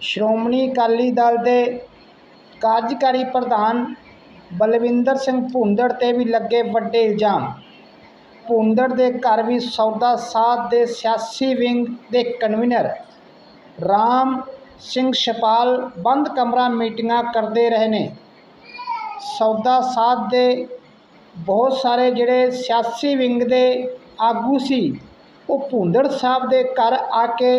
ਸ਼੍ਰੋਮਣੀ ਅਕਾਲੀ ਦਲ ਦੇ ਕਾਰਜਕਾਰੀ ਪ੍ਰਧਾਨ ਬਲਵਿੰਦਰ ਸਿੰਘ ਭੁੰਦੜ 'ਤੇ ਵੀ ਲੱਗੇ ਵੱਡੇ ਇਲਜ਼ਾਮ। ਭੁੰਦੜ ਦੇ ਘਰ ਵੀ ਸੌਦਾ ਸਾਧ ਦੇ ਸਿਆਸੀ ਵਿੰਗ ਦੇ ਕਨਵੀਨਰ ਰਾਮ ਸਿੰਘ ਛਪਾਲ ਬੰਦ ਕਮਰਾ ਮੀਟਿੰਗਾਂ ਕਰਦੇ ਰਹੇ ਨੇ। ਸੌਦਾ ਸਾਧ ਦੇ ਬਹੁਤ ਸਾਰੇ ਜਿਹੜੇ ਸਿਆਸੀ ਵਿੰਗ ਦੇ ਆਗੂ ਸੀ, ਉਹ ਭੁੰਦੜ ਸਾਹਿਬ ਦੇ ਘਰ ਆ ਕੇ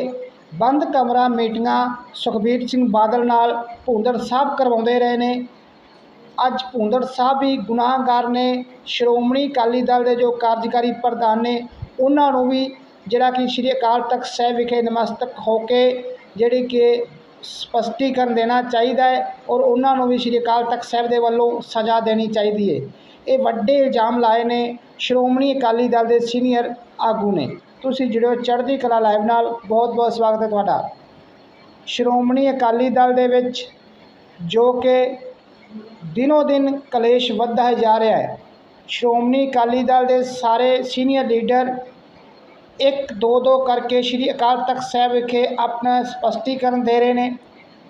ਬੰਦ ਕਮਰਾ ਮੀਟਿੰਗਾਂ ਸੁਖਬੀਰ ਸਿੰਘ ਬਾਦਲ ਨਾਲ ਭੁੰਦੜ ਸਾਹਿਬ ਕਰਵਾਉਂਦੇ ਰਹੇ ਨੇ। ਅੱਜ ਭੁੰਦੜ ਸਾਹਿਬ ਵੀ ਗੁਨਾਹਗਾਰ ਨੇ। ਸ਼੍ਰੋਮਣੀ ਅਕਾਲੀ ਦਲ ਦੇ ਜੋ ਕਾਰਜਕਾਰੀ ਪ੍ਰਧਾਨ ਨੇ, ਉਹਨਾਂ ਨੂੰ ਵੀ ਜਿਹੜਾ ਕਿ ਸ਼੍ਰੀ ਅਕਾਲ ਤਖਤ ਸਾਹਿਬ ਵਿਖੇ ਨਮਸਤਕ ਹੋ ਕੇ ਜਿਹੜੀ ਕਿ ਸਪਸ਼ਟੀਕਰਨ ਦੇਣਾ ਚਾਹੀਦਾ ਹੈ ਔਰ ਉਹਨਾਂ ਨੂੰ ਵੀ ਸ਼੍ਰੀ ਅਕਾਲ ਤਖਤ ਸਾਹਿਬ ਦੇ ਵੱਲੋਂ ਸਜ਼ਾ ਦੇਣੀ ਚਾਹੀਦੀ ਹੈ। ਇਹ ਵੱਡੇ ਇਲਜ਼ਾਮ ਲਾਏ ਨੇ। ਸ਼੍ਰੋਮਣੀ ਅਕਾਲੀ ਦਲ ਦੇ ਸੀਨੀਅਰ ਆਗੂ ਨੇ। ਤੁਸੀਂ ਜੁੜਿਓ ਚੜ੍ਹਦੀ ਕਲਾ ਲਾਈਵ ਨਾਲ। ਬਹੁਤ ਬਹੁਤ ਸਵਾਗਤ ਹੈ ਤੁਹਾਡਾ। ਸ਼੍ਰੋਮਣੀ ਅਕਾਲੀ ਦਲ ਦੇ ਵਿੱਚ ਜੋ ਕਿ ਦਿਨੋ ਦਿਨ ਕਲੇਸ਼ ਵੱਧਦਾ ਜਾ ਰਿਹਾ ਹੈ। ਸ਼੍ਰੋਮਣੀ ਅਕਾਲੀ ਦਲ ਦੇ ਸਾਰੇ ਸੀਨੀਅਰ ਲੀਡਰ ਇੱਕ ਦੋ ਦੋ ਕਰਕੇ ਸ਼੍ਰੀ ਅਕਾਲ ਤਖਤ ਸਾਹਿਬ ਵਿਖੇ ਆਪਣਾ ਸਪਸ਼ਟੀਕਰਨ ਦੇ ਰਹੇ ਨੇ।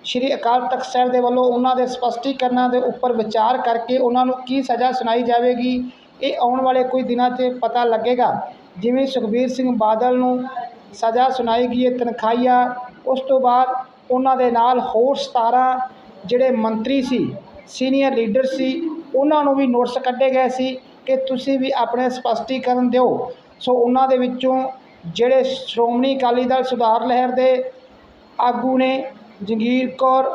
ਸ਼੍ਰੀ ਅਕਾਲ ਤਖਤ ਸਾਹਿਬ ਦੇ ਵੱਲੋਂ ਉਹਨਾਂ ਦੇ ਸਪਸ਼ਟੀਕਰਨਾਂ ਦੇ ਉੱਪਰ ਵਿਚਾਰ ਕਰਕੇ ਉਹਨਾਂ ਨੂੰ ਕੀ ਸਜ਼ਾ ਸੁਣਾਈ ਜਾਵੇਗੀ? ਇਹ ਆਉਣ ਵਾਲੇ ਕੁਝ ਦਿਨਾਂ 'ਚ ਪਤਾ ਲੱਗੇਗਾ। ਜਿਵੇਂ ਸੁਖਬੀਰ ਸਿੰਘ ਬਾਦਲ ਨੂੰ ਸਜ਼ਾ ਸੁਣਾਈ ਗਈ ਹੈ, ਤਨਖਾਹੀਆ, ਉਸ ਤੋਂ ਬਾਅਦ ਉਹਨਾਂ ਦੇ ਨਾਲ ਹੋਰ 17 ਜਿਹੜੇ ਮੰਤਰੀ ਸੀ, ਸੀਨੀਅਰ ਲੀਡਰ ਸੀ, ਉਹਨਾਂ ਨੂੰ ਵੀ ਨੋਟਿਸ ਕੱਢੇ ਗਏ ਸੀ ਕਿ ਤੁਸੀਂ ਵੀ ਆਪਣੇ ਸਪਸ਼ਟੀਕਰਨ ਦਿਓ। ਸੋ ਉਹਨਾਂ ਦੇ ਵਿੱਚੋਂ ਜਿਹੜੇ ਸ਼੍ਰੋਮਣੀ ਅਕਾਲੀ ਦਲ ਸੁਧਾਰ ਲਹਿਰ ਦੇ ਆਗੂ ਨੇ ਜੰਗੀਰ ਕੌਰ,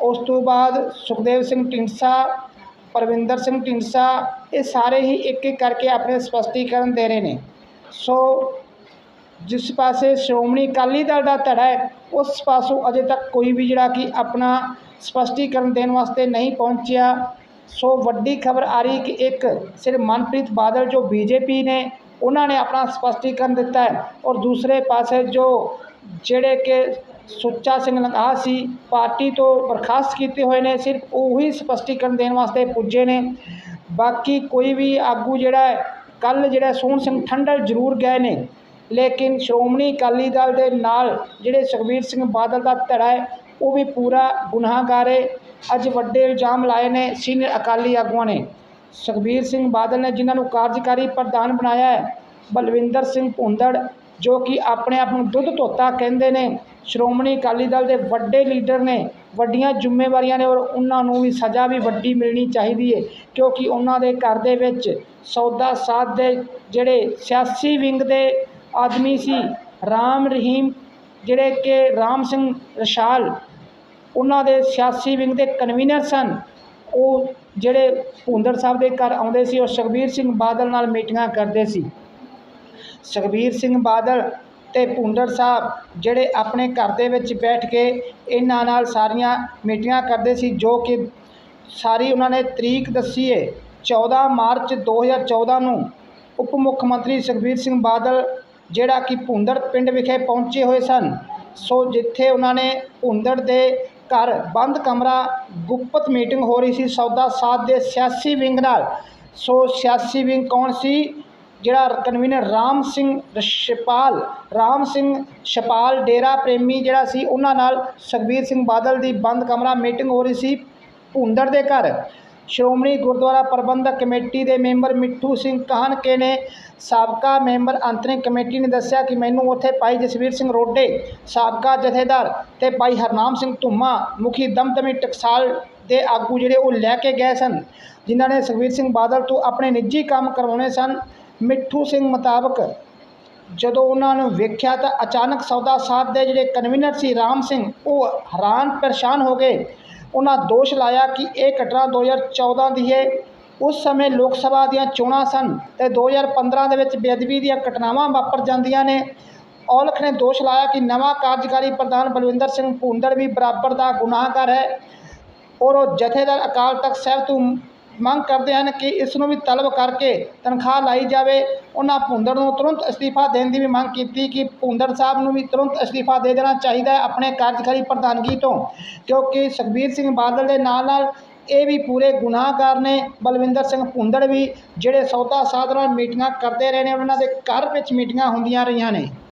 ਉਸ ਤੋਂ ਬਾਅਦ ਸੁਖਦੇਵ ਸਿੰਘ ਢੀਂਡਸਾ ਪਰਵਿੰਦਰ ਸਿੰਘ ਢੀਂਡਸਾ ਇਹ ਸਾਰੇ ਹੀ ਇੱਕ ਇੱਕ ਕਰਕੇ ਆਪਣੇ ਸਪਸ਼ਟੀਕਰਨ ਦੇ ਰਹੇ ਨੇ। ਸੋ ਜਿਸ ਪਾਸੇ ਸ਼੍ਰੋਮਣੀ ਅਕਾਲੀ ਦਲ ਦਾ ਧੜਾ ਹੈ, ਉਸ ਪਾਸੋਂ ਅਜੇ ਤੱਕ ਕੋਈ ਵੀ ਜਿਹੜਾ ਕਿ ਆਪਣਾ ਸਪਸ਼ਟੀਕਰਨ ਦੇਣ ਵਾਸਤੇ ਨਹੀਂ ਪਹੁੰਚਿਆ। ਸੋ ਵੱਡੀ ਖਬਰ ਆ ਰਹੀ ਕਿ ਇੱਕ ਸਿਰ ਮਨਪ੍ਰੀਤ ਬਾਦਲ ਜੋ ਬੀਜੇਪੀ ਨੇ, ਉਹਨਾਂ ਨੇ ਆਪਣਾ ਸਪਸ਼ਟੀਕਰਨ ਦਿੱਤਾ ਹੈ ਔਰ ਦੂਸਰੇ ਪਾਸੇ ਜੋ ਜਿਹੜੇ ਕਿ ਸੁੱਚਾ ਸਿੰਘ ਲੰਗਾਹ ਸੀ, ਪਾਰਟੀ ਤੋਂ ਬਰਖਾਸਤ ਕੀਤੇ ਹੋਏ ਨੇ, ਸਿਰਫ ਉਹੀ ਸਪਸ਼ਟੀਕਰਨ ਦੇਣ ਵਾਸਤੇ ਪੁੱਜੇ ਨੇ। ਬਾਕੀ ਕੋਈ ਵੀ ਆਗੂ ਜਿਹੜਾ ਕੱਲ ਜਿਹੜਾ ਸੋਹਣ ਸਿੰਘ ਠੰਡਲ ਜ਼ਰੂਰ ਗਏ ਨੇ। ਲੇਕਿਨ ਸ਼੍ਰੋਮਣੀ ਅਕਾਲੀ ਦਲ ਦੇ ਨਾਲ ਜਿਹੜੇ ਸੁਖਬੀਰ ਸਿੰਘ ਬਾਦਲ ਦਾ ਧੜਾ ਹੈ, ਉਹ ਵੀ ਪੂਰਾ ਗੁਨਾਹਗਾਰ ਹੈ। ਅੱਜ ਵੱਡੇ ਇਲਜ਼ਾਮ ਲਾਏ ਨੇ ਸੀਨੀਅਰ ਅਕਾਲੀ ਆਗੂਆਂ ਨੇ। ਸੁਖਬੀਰ ਸਿੰਘ ਬਾਦਲ ਨੇ ਜਿਨ੍ਹਾਂ ਨੂੰ ਕਾਰਜਕਾਰੀ ਪ੍ਰਧਾਨ ਬਣਾਇਆ ਹੈ, ਬਲਵਿੰਦਰ ਸਿੰਘ ਭੁੰਦੜ, ਜੋ ਕਿ ਆਪਣੇ ਆਪ ਨੂੰ ਦੁੱਧ ਧੋਤਾ ਕਹਿੰਦੇ ਨੇ ਸ਼੍ਰੋਮਣੀ ਅਕਾਲੀ ਦਲ ਦੇ ਵੱਡੇ ਲੀਡਰ ਨੇ, ਵੱਡੀਆਂ ਜ਼ਿੰਮੇਵਾਰੀਆਂ ਨੇ ਔਰ ਉਹਨਾਂ ਨੂੰ ਵੀ ਸਜ਼ਾ ਵੀ ਵੱਡੀ ਮਿਲਣੀ ਚਾਹੀਦੀ ਹੈ ਕਿਉਂਕਿ ਉਹਨਾਂ ਦੇ ਘਰ ਦੇ ਵਿੱਚ ਸੌਦਾ ਸਾਧ ਦੇ ਜਿਹੜੇ ਸਿਆਸੀ ਵਿੰਗ ਦੇ ਆਦਮੀ ਸੀ, ਰਾਮ ਰਹੀਮ, ਜਿਹੜੇ ਕਿ ਰਾਮ ਸਿੰਘ ਰਸ਼ਾਲ, ਉਹਨਾਂ ਦੇ ਸਿਆਸੀ ਵਿੰਗ ਦੇ ਕਨਵੀਨਰ ਸਨ। ਉਹ ਜਿਹੜੇ ਭੁੰਦੜ ਸਾਹਿਬ ਦੇ ਘਰ ਆਉਂਦੇ ਸੀ, ਉਹ ਸੁਖਬੀਰ ਸਿੰਘ ਬਾਦਲ ਨਾਲ ਮੀਟਿੰਗਾਂ ਕਰਦੇ ਸੀ। ਸੁਖਬੀਰ ਸਿੰਘ ਬਾਦਲ ਤੇ ਭੁੰਦੜ ਸਾਹਿਬ ਜਿਹੜੇ ਆਪਣੇ ਘਰ ਦੇ ਵਿੱਚ ਬੈਠ ਕੇ ਇਹਨਾਂ ਨਾਲ ਸਾਰੀਆਂ ਮੀਟਿੰਗਾਂ ਕਰਦੇ ਸੀ, ਜੋ ਕਿ ਸਾਰੀ ਉਹਨਾਂ ਨੇ ਤਰੀਕ ਦੱਸੀ ਹੈ 14 ਮਾਰਚ 2014 ਨੂੰ ਉਪ ਮੁੱਖ ਮੰਤਰੀ ਸੁਖਬੀਰ ਸਿੰਘ ਬਾਦਲ ਜਿਹੜਾ ਕਿ ਭੁੰਦੜ ਪਿੰਡ ਵਿਖੇ ਪਹੁੰਚੇ ਹੋਏ ਸਨ। ਸੋ ਜਿੱਥੇ ਉਹਨਾਂ ਨੇ ਭੁੰਦੜ ਦੇ ਘਰ ਬੰਦ ਕਮਰਾ, ਗੁਪਤ ਮੀਟਿੰਗ ਹੋ ਰਹੀ ਸੀ, ਸੌਦਾ ਸਾਧ ਦੇ ਸਿਆਸੀ ਵਿੰਗ ਨਾਲ। ਸੋ ਸਿਆਸੀ ਵਿੰਗ ਕੌਣ ਸੀ? ਜਿਹੜਾ ਕਨਵੀਨਰ ਰਾਮ ਸਿੰਘ ਛਪਾਲ ਰਾਮ ਸਿੰਘ ਛਪਾਲ ਡੇਰਾ ਪ੍ਰੇਮੀ ਜਿਹੜਾ ਸੀ, ਉਹਨਾਂ ਨਾਲ ਸੁਖਬੀਰ ਸਿੰਘ ਬਾਦਲ ਦੀ ਬੰਦ ਕਮਰਾ ਮੀਟਿੰਗ ਹੋ ਰਹੀ ਸੀ ਭੁੰਦੜ ਦੇ ਘਰ। ਸ਼੍ਰੋਮਣੀ ਗੁਰਦੁਆਰਾ ਪ੍ਰਬੰਧਕ ਕਮੇਟੀ ਦੇ ਮੈਂਬਰ ਮਿੱਠੂ ਸਿੰਘ ਕਾਹਨਕੇ ਨੇ ਸਾਬਕਾ ਮੈਂਬਰ ਅੰਤਰਿੰਗ ਕਮੇਟੀ ਨੇ ਦੱਸਿਆ ਕਿ ਮੈਨੂੰ ਉੱਥੇ ਭਾਈ ਜਸਵੀਰ ਸਿੰਘ ਰੋਡੇ, ਸਾਬਕਾ ਜਥੇਦਾਰ ਤੇ ਭਾਈ ਹਰਨਾਮ ਸਿੰਘ ਧੁੰਮਾ, ਮੁਖੀ ਦਮਦਮੀ ਟਕਸਾਲ ਦੇ ਆਗੂ ਜਿਹੜੇ ਉਹ ਲੈ ਕੇ ਗਏ ਸਨ, ਜਿਨ੍ਹਾਂ ਨੇ ਸੁਖਬੀਰ ਸਿੰਘ ਬਾਦਲ ਤੋਂ ਆਪਣੇ ਨਿੱਜੀ ਕੰਮ ਕਰਵਾਉਣੇ ਸਨ। ਮਿੱਠੂ ਸਿੰਘ ਮੁਤਾਬਕ ਜਦੋਂ ਉਹਨਾਂ ਨੂੰ ਵੇਖਿਆ ਤਾਂ ਅਚਾਨਕ ਸੌਦਾ ਸਾਧ ਦੇ ਜਿਹੜੇ ਕਨਵੀਨਰ ਸੀ ਰਾਮ ਸਿੰਘ, ਉਹ ਹੈਰਾਨ ਪਰੇਸ਼ਾਨ ਹੋ ਗਏ। ਉਹਨਾਂ ਦੋਸ਼ ਲਾਇਆ ਕਿ ਇਹ ਘਟਨਾ 2014 ਦੀ ਹੈ। ਉਸ ਸਮੇਂ ਲੋਕ ਸਭਾ ਦੀਆਂ ਚੋਣਾਂ ਸਨ ਤੇ 2015 ਦੇ ਵਿੱਚ ਬੇਅਦਬੀ ਦੀਆਂ ਘਟਨਾਵਾਂ ਵਾਪਰ ਜਾਂਦੀਆਂ ਨੇ। ਔਲਖ ਨੇ ਦੋਸ਼ ਲਾਇਆ ਕਿ ਨਵਾਂ ਕਾਰਜਕਾਰੀ ਪ੍ਰਧਾਨ ਬਲਵਿੰਦਰ ਸਿੰਘ ਭੁੰਦੜ ਵੀ ਬਰਾਬਰ ਦਾ ਗੁਨਾਹਗਾਰ ਹੈ ਔਰ ਉਹ ਜਥੇਦਾਰ ਅਕਾਲ ਤਖਤ ਸਾਹਿਬ ਤੋਂ ਮੰਗ ਕਰਦੇ ਹਨ ਕਿ ਇਸ ਨੂੰ ਵੀ ਤਲਬ ਕਰਕੇ ਤਨਖਾਹ ਲਾਈ ਜਾਵੇ। ਉਹਨਾਂ ਭੁੰਦੜ ਨੂੰ ਤੁਰੰਤ ਅਸਤੀਫਾ ਦੇਣ ਦੀ ਵੀ ਮੰਗ ਕੀਤੀ ਕਿ ਭੁੰਦੜ ਸਾਹਿਬ ਨੂੰ ਵੀ ਤੁਰੰਤ ਅਸਤੀਫਾ ਦੇ ਦੇਣਾ ਚਾਹੀਦਾ ਹੈ ਆਪਣੇ ਕਾਰਜਕਾਰੀ ਪ੍ਰਧਾਨਗੀ ਤੋਂ। ਕਿਉਂਕਿ ਸੁਖਬੀਰ ਸਿੰਘ ਬਾਦਲ ਦੇ ਨਾਲ ਨਾਲ ਇਹ ਵੀ ਪੂਰੇ ਗੁਨਾਹਗਾਰ ਨੇ। ਬਲਵਿੰਦਰ ਸਿੰਘ ਭੁੰਦੜ ਵੀ ਜਿਹੜੇ ਸੌਦਾ ਸਾਧ ਨਾਲ ਮੀਟਿੰਗਾਂ ਕਰਦੇ ਰਹੇ ਨੇ, ਉਹਨਾਂ ਦੇ ਘਰ ਵਿੱਚ ਮੀਟਿੰਗਾਂ ਹੁੰਦੀਆਂ ਰਹੀਆਂ ਨੇ।